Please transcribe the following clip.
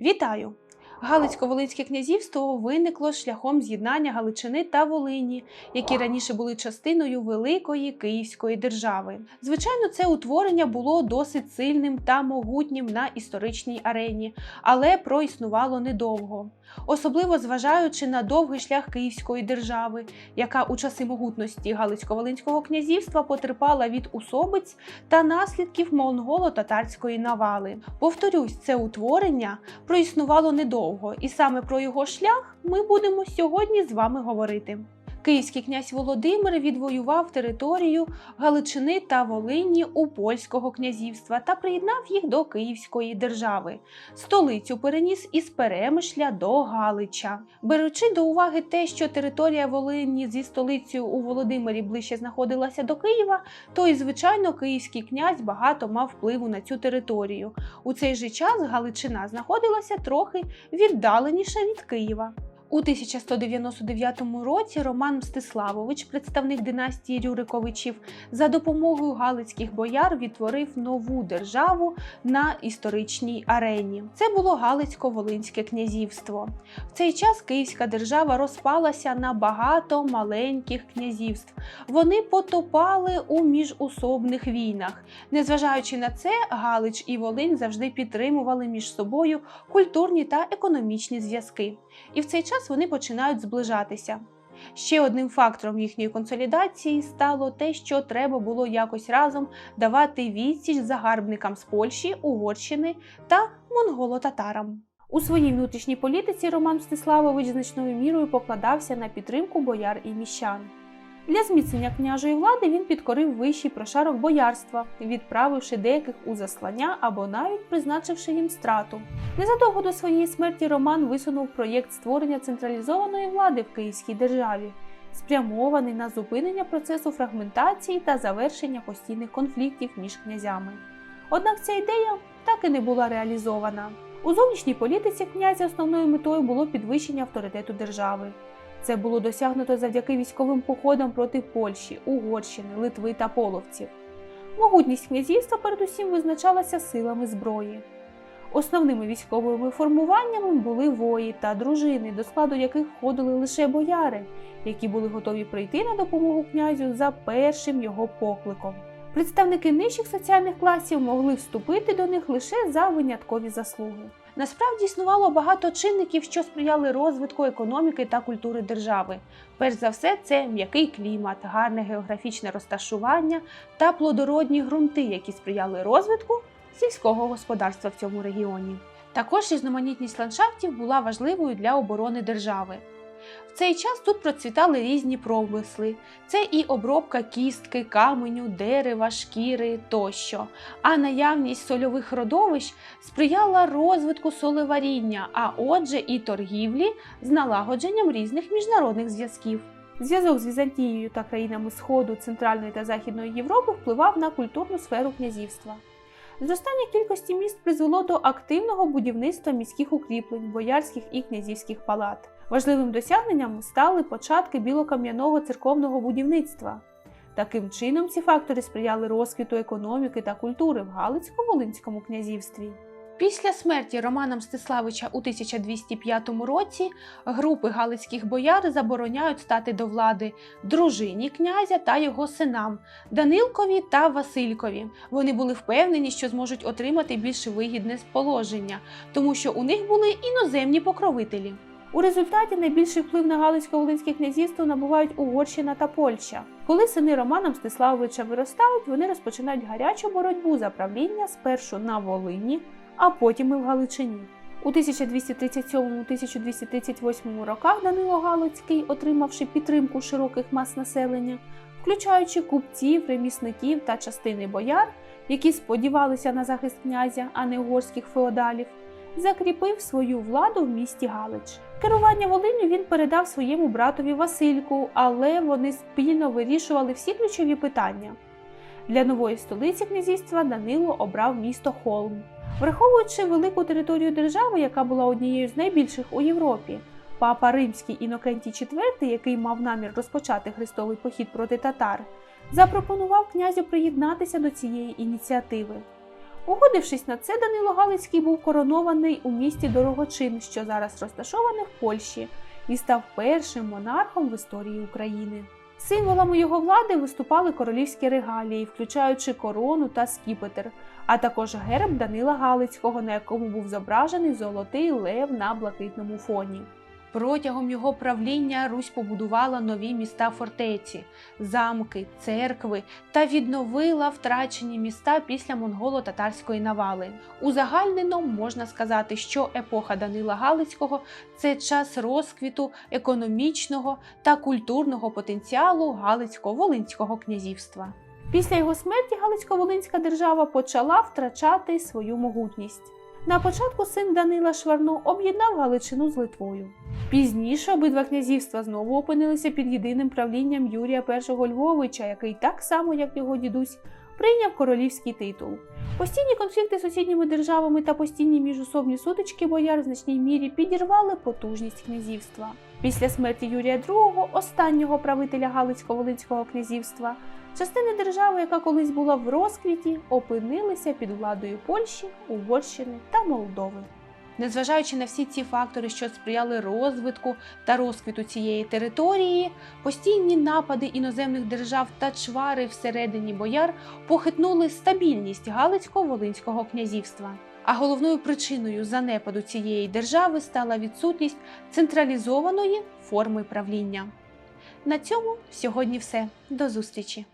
Вітаю! Галицько-Волинське князівство виникло шляхом з'єднання Галичини та Волині, які раніше були частиною Великої Київської держави. Звичайно, це утворення було досить сильним та могутнім на історичній арені, але проіснувало недовго. Особливо зважаючи на довгий шлях Київської держави, яка у часи могутності Галицько-Волинського князівства потерпала від усобиць та наслідків монголо-татарської навали. Повторюсь, це утворення проіснувало недовго, і саме про його шлях ми будемо сьогодні з вами говорити. Київський князь Володимир відвоював територію Галичини та Волині у польського князівства та приєднав їх до Київської держави. Столицю переніс із Перемишля до Галича. Беручи до уваги те, що територія Волині зі столицею у Володимирі ближче знаходилася до Києва, то і звичайно київський князь багато мав впливу на цю територію. У цей же час Галичина знаходилася трохи віддаленіше від Києва. У 1199 році Роман Мстиславович, представник династії Рюриковичів, за допомогою галицьких бояр відтворив нову державу на історичній арені. Це було Галицько-Волинське князівство. В цей час Київська держава розпалася на багато маленьких князівств. Вони потопали у міжусобних війнах. Незважаючи на це, Галич і Волинь завжди підтримували між собою культурні та економічні зв'язки. І в цей час вони починають зближатися. Ще одним фактором їхньої консолідації стало те, що треба було якось разом давати відсіч загарбникам з Польщі, Угорщини та монголо-татарам. У своїй внутрішній політиці Роман Мстиславович значною мірою покладався на підтримку бояр і міщан. Для зміцнення княжої влади він підкорив вищий прошарок боярства, відправивши деяких у заслання або навіть призначивши їм страту. Незадовго до своєї смерті Роман висунув проєкт створення централізованої влади в Київській державі, спрямований на зупинення процесу фрагментації та завершення постійних конфліктів між князями. Однак ця ідея так і не була реалізована. У зовнішній політиці князя основною метою було підвищення авторитету держави. Це було досягнуто завдяки військовим походам проти Польщі, Угорщини, Литви та половців. Могутність князівства передусім визначалася силами зброї. Основними військовими формуваннями були вої та дружини, до складу яких входили лише бояри, які були готові прийти на допомогу князю за першим його покликом. Представники нижчих соціальних класів могли вступити до них лише за виняткові заслуги. Насправді існувало багато чинників, що сприяли розвитку економіки та культури держави. Перш за все, це м'який клімат, гарне географічне розташування та плодородні ґрунти, які сприяли розвитку сільського господарства в цьому регіоні. Також різноманітність ландшафтів була важливою для оборони держави. В цей час тут процвітали різні промисли: це і обробка кістки, каменю, дерева, шкіри тощо. А наявність сольових родовищ сприяла розвитку солеваріння, а отже, і торгівлі з налагодженням різних міжнародних зв'язків. Зв'язок з Візантією та країнами Сходу, Центральної та Західної Європи впливав на культурну сферу князівства. Зростання кількості міст призвело до активного будівництва міських укріплень, боярських і князівських палат. Важливим досягненням стали початки білокам'яного церковного будівництва. Таким чином, ці фактори сприяли розквіту економіки та культури в Галицько-Волинському князівстві. Після смерті Романа Мстиславича у 1205 році групи галицьких бояр забороняють стати до влади дружині князя та його синам Данилкові та Василькові. Вони були впевнені, що зможуть отримати більш вигідне положення, тому що у них були іноземні покровителі. У результаті найбільший вплив на Галицько-Волинське князівство набувають Угорщина та Польща. Коли сини Романа Мстиславовича виростають, вони розпочинають гарячу боротьбу за правління спершу на Волині, а потім і в Галичині. У 1237-1238 роках Данило Галицький, отримавши підтримку широких мас населення, включаючи купців, ремісників та частини бояр, які сподівалися на захист князя, а не угорських феодалів, закріпив свою владу в місті Галич. Керування Волинню він передав своєму братові Васильку, але вони спільно вирішували всі ключові питання. Для нової столиці князівства Данило обрав місто Холм. Враховуючи велику територію держави, яка була однією з найбільших у Європі, папа Римський Інокентій IV, який мав намір розпочати хрестовий похід проти татар, запропонував князю приєднатися до цієї ініціативи. Угодившись на це, Данило Галицький був коронований у місті Дорогочин, що зараз розташоване в Польщі, і став першим монархом в історії України. Символами його влади виступали королівські регалії, включаючи корону та скіпетр, а також герб Данила Галицького, на якому був зображений золотий лев на блакитному фоні. Протягом його правління Русь побудувала нові міста фортеці, замки, церкви та відновила втрачені міста після монголо-татарської навали. Узагальнено можна сказати, що епоха Данила Галицького це час розквіту економічного та культурного потенціалу Галицько-Волинського князівства. Після його смерті Галицько-Волинська держава почала втрачати свою могутність. На початку син Данила Шварно об'єднав Галичину з Литвою. Пізніше обидва князівства знову опинилися під єдиним правлінням Юрія І Львовича, який так само, як його дідусь, прийняв королівський титул. Постійні конфлікти з сусідніми державами та постійні міжусобні сутички бояр в значній мірі підірвали потужність князівства. Після смерті Юрія II, останнього правителя Галицько-Волинського князівства, частини держави, яка колись була в розквіті, опинилися під владою Польщі, Угорщини та Молдови. Незважаючи на всі ці фактори, що сприяли розвитку та розквіту цієї території, постійні напади іноземних держав та чвари всередині бояр похитнули стабільність Галицько-Волинського князівства. А головною причиною занепаду цієї держави стала відсутність централізованої форми правління. На цьому сьогодні все. До зустрічі!